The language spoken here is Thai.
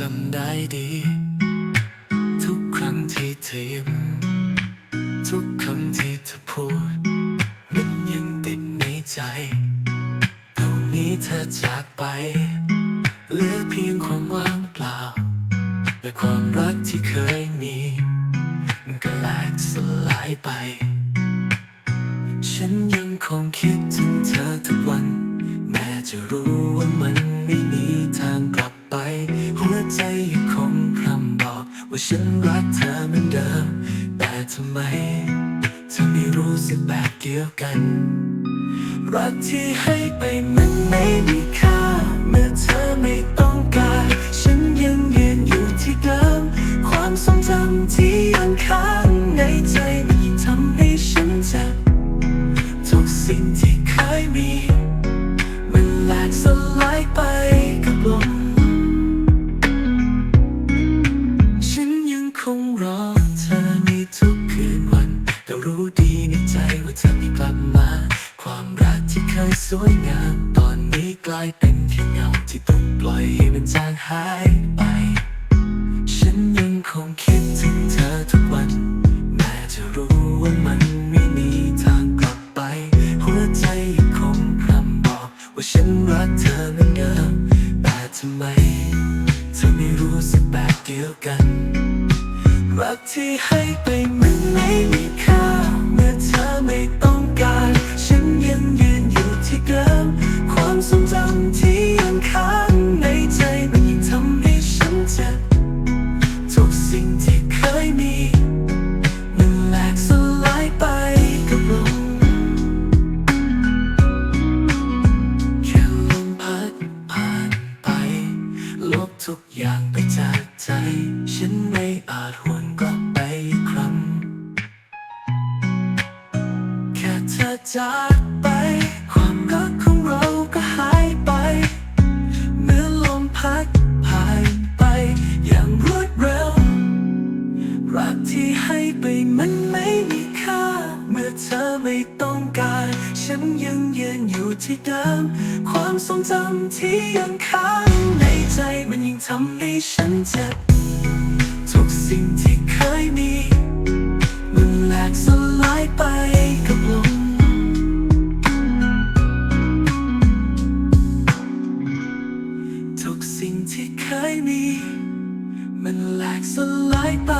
จำได้ดี ทุกครั้งที่เธอยิ้มทุกคำที่เธอพูด มันยังติดในใจตรงนี้เธอจากไป เหลือเพียงความว่างเปล่า และความรักที่เคยมีก็แหลกสลายไป ฉันยังคงคิดถึงเธอทุกวัน แม้จะรู้ว่ามัน รักเธอเหมือนเดิม แต่ทำไมเธอไม่รู้สึกแบบเดียวกัน รักที่ให้ไปมันไม่มีค่า เมื่อเธอไม่ต้องการ คงรอเธอในทุกคืนวันแต่รู้ดีในใจว่าเธอไม่กลับมา ความรักที่เคยสวยงาม ตอนนี้กลายเป็นแค่เงาที่ต้องปล่อยให้มันจางหายไป ฉันยังคงคิดถึงเธอทุกวัน แม้จะรู้ว่ามันไม่มีทางกลับไป หัวใจยังคงพร่ำบอก ว่าฉันรักเธอเหมือนเดิมแต่ทำไม เธอไม่รู้สึกแบบเดียวกัน รักที่ให้ไปมันไม่มีค่า เมื่อเธอไม่ต้องการ ฉันยังยืนอยู่ที่เดิมความทรงจำที่ยังค้างในใจมันยิ่งทำให้ฉันเจ็บทุกสิ่งที่เคยมี ทุกอย่างไปจากใจ ฉันไม่อาจหวนกลับไปอีกครั้ง แค่เธอจากไป ความรักของเราก็หายไป เมื่อลมพัดผ่านไปอย่างรวดเร็ว รักที่ให้ไปมันไม่มีค่า เมื่อเธอไม่ต้องการ ฉันยังยืนอยู่ที่เดิม ความทรงจำที่ยังค้างในใจำให้ฉันเจ็บทุกสิ่งที่เคยมี มันแหลกสลายไปกับลมทุกสิ่งที่เคยมี มันแหลกสลายไป